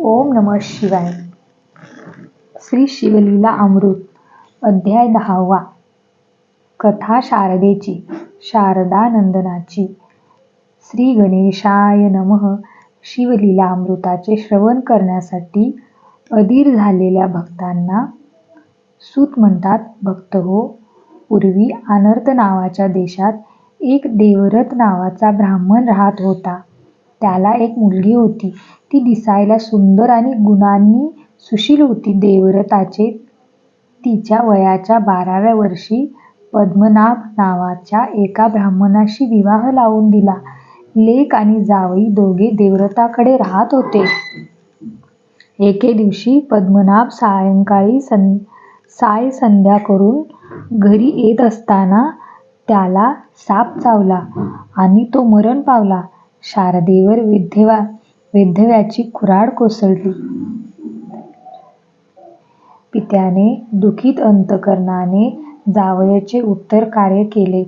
ओम नम शिवाय. श्री शिवलीला अमृत अध्याय दहावा. कथा शारदेची शारदानंदनाची. श्री गणेशाय नमः. शिवलीला अमृताचे श्रवण करण्यासाठी अधीर झालेल्या भक्तांना सूत म्हणतात भक्त हो पूर्वी अनर्थ नावाच्या देशात एक देवरथ नावाचा ब्राह्मण राहत होता. त्याला एक मुलगी होती. ती दिसायला सुंदर आणि गुणांनी सुशील होती. देवरताचे तिच्या वयाच्या बाराव्या वर्षी पद्मनाभ नावाच्या एका ब्राह्मणाशी विवाह लावून दिला. लेक आणि जावई दोघे देवरताकडे राहत होते. एके दिवशी पद्मनाभ सायंकाळी सं साय संध्या करून घरी येत असताना त्याला साप चावला आणि तो मरण पावला. शारदेवर विध्यवा वैधव्याची खुराड कोसळली. पित्याने दुखीत अंतकरणाने जावयाचे उत्तर कार्य केले.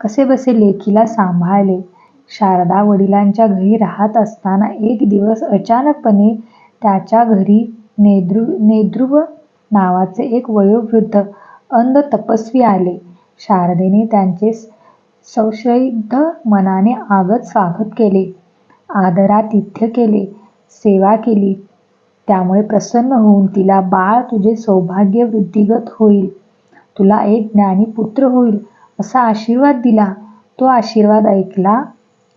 कसेबसे लेकीला सांभाळले. शारदा वडिलांच्या घरी राहत असताना एक दिवस अचानकपणे त्याच्या घरी नेद्रु नेद्रुव नावाचे एक वयोवृद्ध अंध तपस्वी आले. शारदेने त्यांचे सौश्रद्ध मनाने आगत स्वागत केले. आदरातिथ्य केले सेवा केली. त्यामुळे प्रसन्न होऊन तिला बाळ तुझे सौभाग्य वृद्धिगत होईल. तुला एक ज्ञानी पुत्र होईल. असा आशीर्वाद दिला. तो आशीर्वाद ऐकला.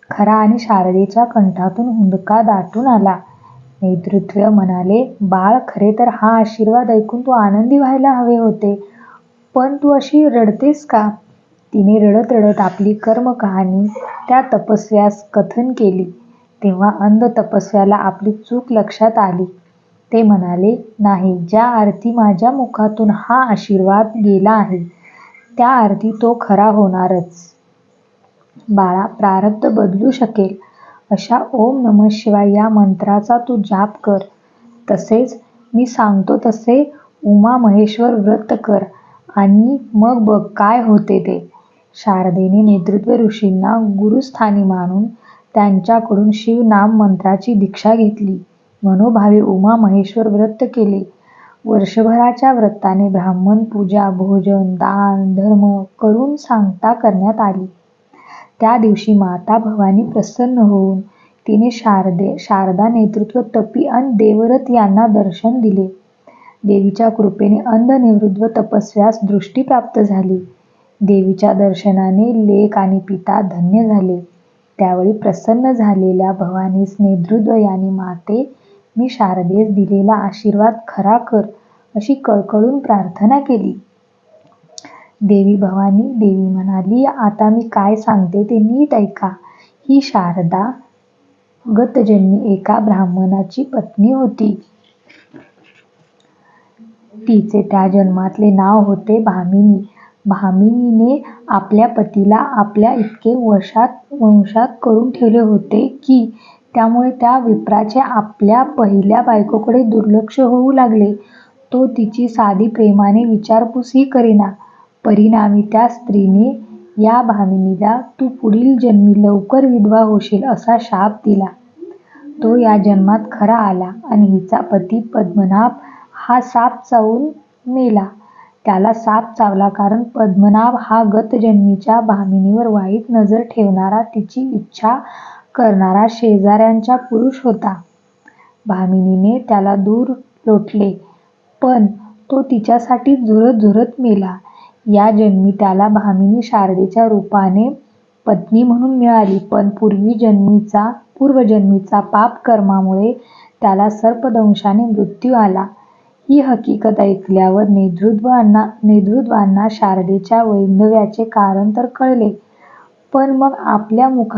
खरा आणि शारदेच्या कंठातून हुंदका दाटून आला. नेतृत्व म्हणाले बाळ खरे तर हा आशीर्वाद ऐकून तू आनंदी व्हायला हवे होते. पण तू अशी रडतेस का? तिने रडत रडत आपली कर्म कहाणी त्या तपस्व्यास कथन केली. तेव्हा अंध तपस्व्याला आपली चूक लक्षात आली. ते म्हणाले नाही ज्या अर्थी माझ्या मुखातून हा आशीर्वाद गेला आहे त्या अर्थी तो खरा होणारच. बाळा प्रारब्ध बदलू शकेल. अशा ओम नम शिवाय या मंत्राचा तू जाप कर. तसेच मी सांगतो तसे उमा महेश्वर व्रत कर आणि मग बघ काय होते ते. शारदेने नेतृत्व ऋषींना गुरुस्थानी मानून त्यांच्याकडून शिवनाम मंत्राची दीक्षा घेतली. मनोभावे उमा महेश्वर व्रत केले. वर्षभराच्या व्रताने ब्राह्मण पूजा भोजन दान धर्म करून सांगता करण्यात आली. त्या दिवशी माता भवानी प्रसन्न होऊन तिने शारदे शारदा नेतृत्व तपी आणि देवरथ यांना दर्शन दिले. देवीच्या कृपेने अंध निवृत्व तपस्व्यास दृष्टी प्राप्त झाली. देवीच्या दर्शनाने लेख आणि पिता धन्य झाले. त्यावेळी प्रसन्न झालेल्या भवानीस नेतृद्वयाने माते मी शारदेस दिलेला आशीर्वाद खरा कर अशी कळकळून प्रार्थना केली. देवी भवानी देवी म्हणाली आता मी काय सांगते ते नीट ऐका. ही शारदा गतजन्मी एका ब्राह्मणाची पत्नी होती. तिचे त्या जन्मातले नाव होते भामिनी. भामिनीने आपल्या पतीला आपल्या इतके वशात वंशात करून ठेवले होते की त्यामुळे त्या विप्राचे आपल्या पहिल्या बायकोकडे दुर्लक्ष होऊ लागले. तो तिची साधी प्रेमाने विचारपूसही करेना. परिणामी त्या स्त्रीने या भामिनीला तू पुढील जन्मी लवकर विधवा होशील असा शाप दिला. तो या जन्मात खरा आला आणि हिचा पती पद्मनाभ हा साप चावून मेला. त्याला साप चावला कारण पद्मनाभ हा गतजन्मीच्या भामिनीवर वाईट नजर ठेवणारा तिची इच्छा करणारा शेजाऱ्यांचा पुरुष होता. भामिनीने त्याला दूर लोटले पण तो तिच्यासाठी झुरत झुरत मेला. या जन्मी त्याला भामिनी शारदेच्या रूपाने पत्नी म्हणून मिळाली पण पूर्वी जन्मीचा पूर्वजन्मीचा पाप कर्मामुळे त्याला सर्पदंशाने मृत्यू आला. ही हकीकत ऐकल्यावर नेतृत्वांना नेतृत्वांना शारदेच्या वैधव्याचे कारण तर कळले पण मग आपल्या मुखा